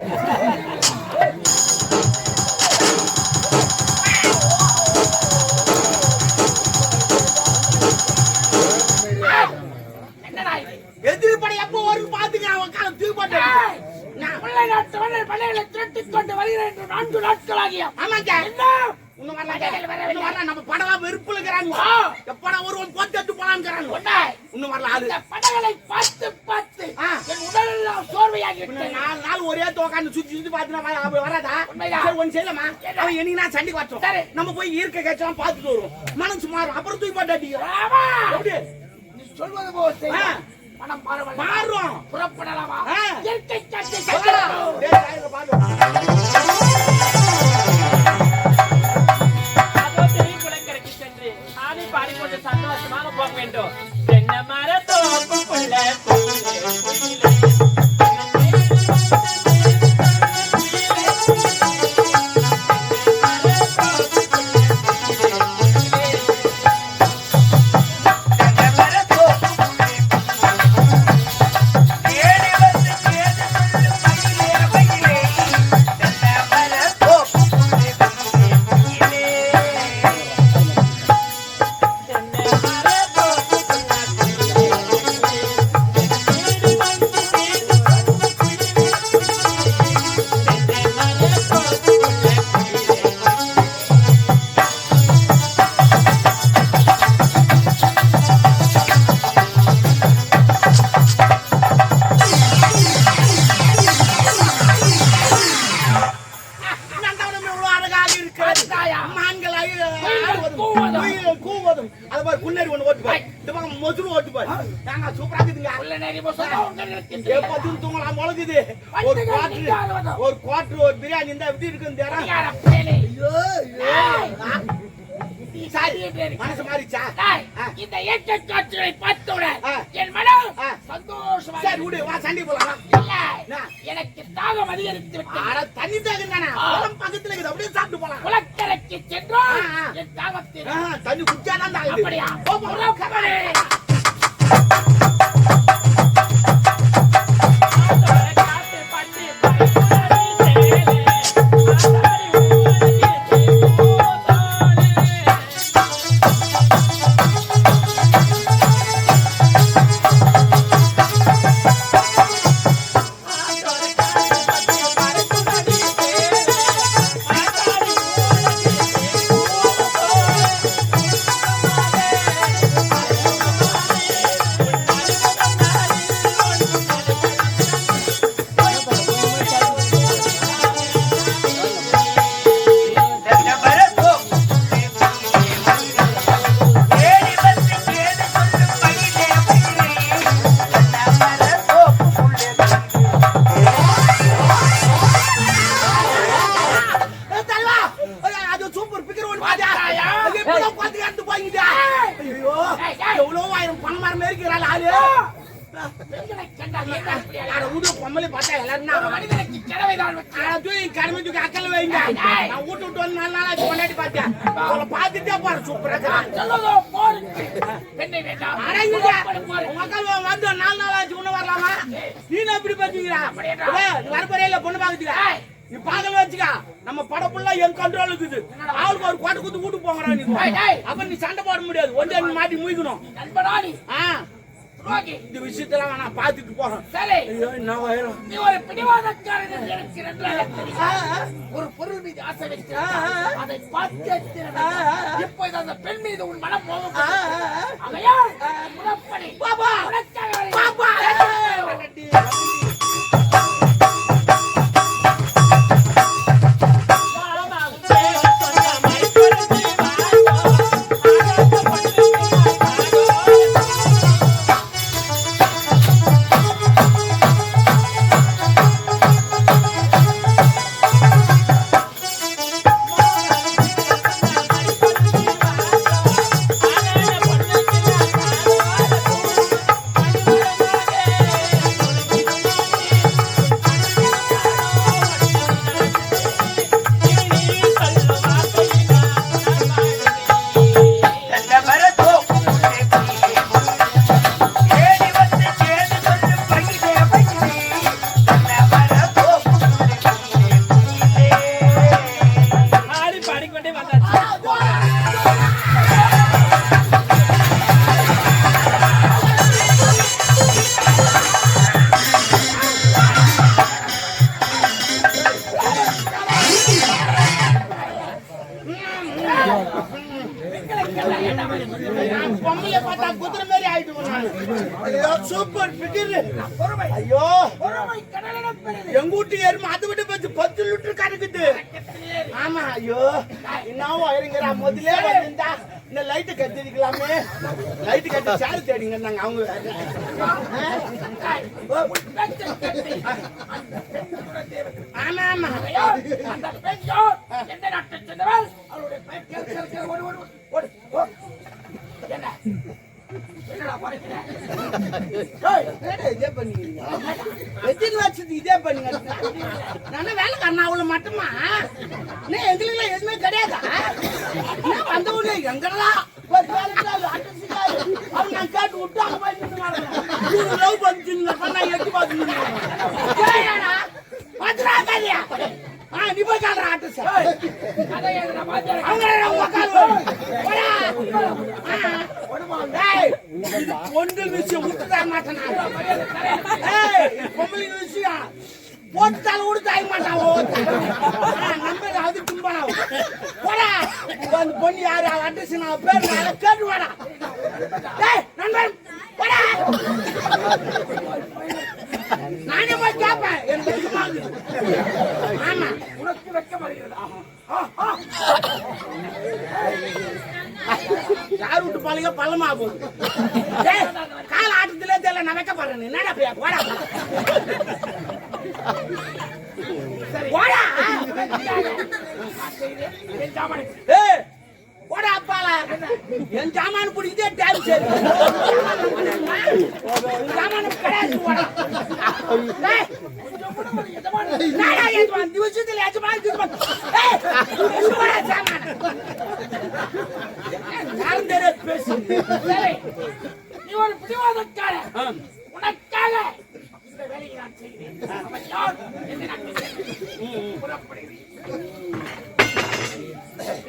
何? வரல நம்ம படம் வெறுப்புல இருக்கிறாங்க ஆ. எப்படா ஒருவன் எடுத்து போலாம்ங்கிறாங்க இன்னும் வரல இந்த படங்களை பார்த்து பார்த்து. என் உடலெல்லாம் சோர்வையாகி பின்ன விட்டேன் நாலு நாள் ஒரே தோக்காந்து சுத்தி சுத்தி அப்படி வராதா. சரி ஒண்ணு செய்யலாமா? அவன் என்னைக்கு நான் சண்டைக்கு சரி. நம்ம போய் இருக்க கட்சம் பார்த்துட்டு வருவோம் மனசு மாறும் அப்புறம் தூக்கி போட்டு அடிக்கிறோம் ஆமா. எப்படி நீ சொல்வது போல் ஆ. செய்ய பணம் பரவல் மாறும் புறப்படலாமா. இயற்கை காட்சி வாடா. சந்தோஷமாக போக வேண்டும். தென்னை மரத்தோப்பு தோப்புக்குள்ள குயிலே, எப்போதும் தூங்கலாம் முளைக்குது. ஒரு ஆடுவதும். ஒரு குவாட்டரு, ஒரு பிரியாணி இருந்தா எப்படி இருக்க. மனசு மாறிச்சா? இந்த இயற்கை காட்சிகளை பார்த்தவுடன். என் மனம் ஆ. சந்தோஷமாக சரி, விடு, வா, சண்டை போலாம்? எனக்கு தாகம் அதிகரித்து விட்டது அட, தண்ணி? ஆ. குளம் பக்கத்துல இருக்குது, அப்படியே சாப்பிட்டு போலாம். குளக்கரைக்கு சென்றோம். என் தாகத்தில் தண்ணி குடிச்சாதான். அப்படியா இப்பதான் பார்த்து எடுத்து? ஐயோ. எவ்வளவு ஆயிரம் இருக்கிறாள் ஆளு பார்த்தா எல்லாரும் கடமை தூக்கி அக்கல்ல வைங்க. நான் வீட்டு விட்டு வந்து நாலு நாளாச்சு முன்னாடி பார்த்தேன். உங்களை பார்த்துட்டே பாரு, சூப்பரா இருக்கிறான். சொல்லுதோ போருக்கு பெண்ணை வேண்டாம் அட, இங்க. புறப்படு, போரு. உங்க அக்கா வந்து நாலு நாள் ஆச்சு, இன்னும் வரலாமா? நீனும் எப்படி பார்த்துக்கிறா? நீ இல்ல, பொண்ணு பார்க்கறதுக்கா? நீ பார்க்கல வச்சுக்க. நம்ம படம் ஆ என் control இருக்குது. ஆளுக்கு ஒரு கோட்டை குத்து வீட்டுக்கு போங்கடா நீ. அப்புறம் நீ சண்டை போட முடியாது. ஒன்றே நீ மாட்டி துரோகி. இந்த விஷயத்தெல்லாம் நான் பார்த்துட்டு போறேன். சரி. ஐயோ என்ன நீ ஒரு பிடிவாதக்காரன். ஒரு பொருள் மீது ஆசை ஆ. அதை பார்த்தே. இப்போது அந்த பெண் மீது உன் மனம் போகும் ஆ, பொம்பளை பார்த்தா குதிரை மாதிரி ஆயிட்டு சூப்பர் பிகிர் ஐயோ. எங்க வீட்டு அதை விட்டு பத்து பத்து லிட்டர் கறக்குது. ஆமா ஐயோ. என்னவோ இருங்கடா முதலே வந்திருந்தா. இந்த லைட்டு கத்திருக்கலாமே. லைட்டு கட்டி சேர் தேடிங்க அவங்க. ஆமா ஆமா. இதே பண்ணிக்கிறீங்க எத்தனை வருஷத்துக்கு இதே பண்ணுங்க நானும் வேலைக்காரன் அவ்வளவு மட்டுமா என்ன எங்களுக்கு எதுவுமே கிடையாதா என்ன வந்த உடனே எங்கடா ஒரு வேலைக்காரு, அவங்க நான் கேட்டு விட்டு அங்க போய் நின்னுவாங்க. இவரு love பண்ணா நின்னுவாங்க. ஏய்யாடா, வந்துடா காரியா. ஆ, நீ போய் காட்டுற address. அதை என்னடா மாத்திரை? அவங்க அவங்க உட்காரு. போடா. ஆ. டேய், இது பொண்ணு விஷயம் விட்டு தர மாட்டேன் பொம்பளை விஷயம் போட்டுட்டாலும் கூட தாய மாட்டான் நம்பர் அது தும்பாவும் போடா. அந்த பொண்ணு யாரு? அட்ரஸ் நான் பேர் கேட்டு வாடா. நண்பன். நானே போய் கேட்பேன் எனக்கு வெக்கமா ஆமா உனக்கு வெட்கம் வருகிறதா? யார் விட்டு பாருங்க பள்ளமா போகுது. கால கால் ஆட்டத்திலே தெரியல நான் வைக்க போறேன். என்னடா பையா போடா போடா ஏய் என் ஜாமான் பிடிக்குதே டைம் சரி ஜாமான். கிடையாது நீ ஒரு பிடிவாதக்காரன் உனக்காக இந்த வேலையை நான் செய்கிறேன். புறப்படுகிறேன்.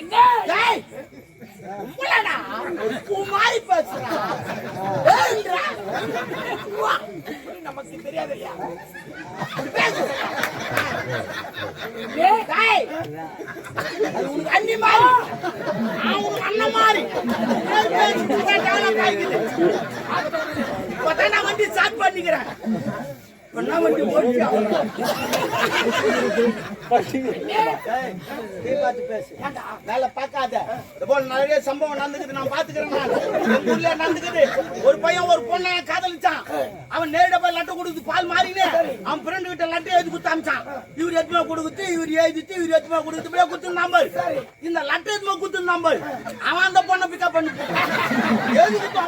என்ன மாதிரி நமக்கு தெரியாது அண்ணி மாதிரி. அண்ணன் மாதிரி. நான் வண்டி ஸ்டார்ட் பண்ணிக்கிறேன். இப்ப வண்டி ஓட்டி ஏய், வேலை பார்க்காத. இது போல நிறைய சம்பவம் நடந்துக்குது, நான் பார்த்துக்கிறேன் நான். எங்க நடந்துக்குது. ஒரு பையன் ஒரு பொண்ணை காதலிச்சான். அவன் நேரடியா போய் லட்டு கொடுத்து பால் மாறினே அவன் friend கிட்ட லட்டு எழுதி கொடுத்து அனுப்பிச்சான். இவர் எடுத்துன்னு போய் கொடுத்து, இவர் எழுதிட்டு, இவர் எடுத்துன்னு போய் கொடுத்து, இப்படியே கொடுத்துருந்தான் நம்பர் இந்த லட்டு எடுத்துன்னு போய் கொடுத்துருந்தான் பாரு. அவன் அந்த பொண்ணை pick up பண்ணி எழுதி கொடுத்து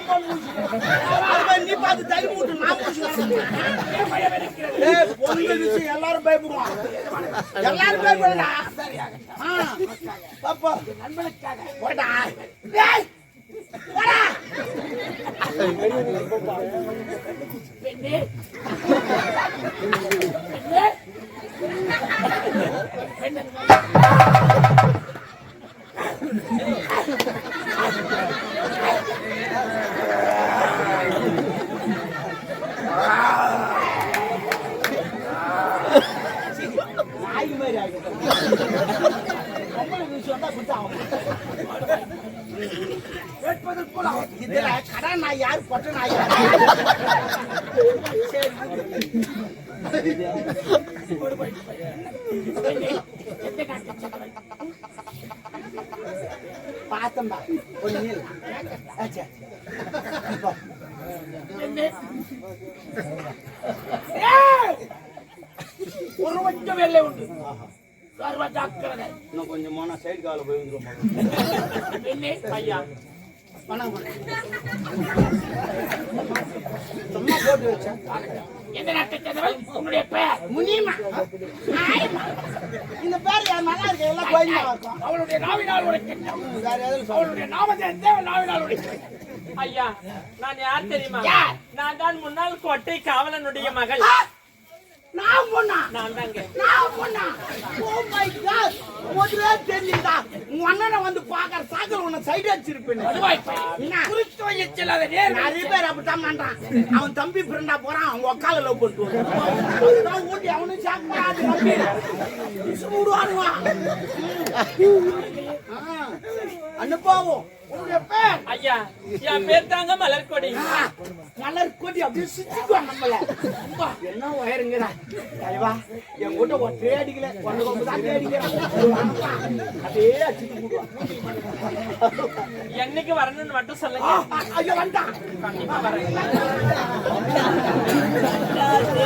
அம்மா பார்த்து தள்ளி மூட்டு, நான் மூச்சு வரேன். ஏய், பொண்ணு விஷயம் எல்லாரும் பயப்படுவான் எல்லாரும் பயப்படுறா. ஆ, பாப்பா நண்பனுக்காக போடா. டேய் போடா. பெண்ணே பெண்ணே பெண்ணே நாய் மாதிரி ஆகிடும் பொம்பளை விஷயம் இதுல கடை நாய் யாரு யாரு ஒண்ணு ஆச்சா ஒரு வட்டம் வெள்ளை உண்டு. இன்னும் கொஞ்சம் மோனா சைடு கால போய்? வந்துடும் பெண்ணே ஐயா சும்மா போட்டு வச்சேன். எந்த உன்னுடைய பெயர். இந்த பேர் என் நல்லா இருக்கு? எல்லாம் கோயிலா இருக்கும் அவளுடைய நாவினால் சொல்ல அவளுடைய நாமத்தை தேவ நாவினால் உரைக்கிறேன் ஐயா நான் யார் தெரியுமா? நான் தான் முன்னாள் கோட்டை காவலனுடைய மகள். நான் பொண்ணா? நான் பொண்ணா? ஓ மை காட் முதல்ல தெரியுதா உன் அண்ணனை வந்து பாக்குற சாக்கல உன்னை சைடு அடிச்சிருப்பேன் வைய செல்லாத நேர் நிறைய பேர் அப்படித்தான் பண்றான். அவன் தம்பி ஃப்ரெண்டா போறான் அவங்க ஒக்கால லவ் பண்ணிட்டு ஊட்டி அவனும் சாக்கு பண்ணாது நம்பி விடுவானுவா? அனுபவம் பேர்? ஐயா என் பேர் தாங்க மலர்கொடி. மலர் கொடி அப்படியே சுத்திக்குவா நம்மள. என்ன உயருங்கிறா தலைவா என் கூட ஒற்றே அடிக்கல. கொண்டு கொண்டு தான் அடிக்கிறான் அடிச்சுட்டு போடுவான் என்னைக்கு வரணும்னு மட்டும் சொல்லுங்க. ஐயோ வந்தான் கண்டிப்பா வரேன்.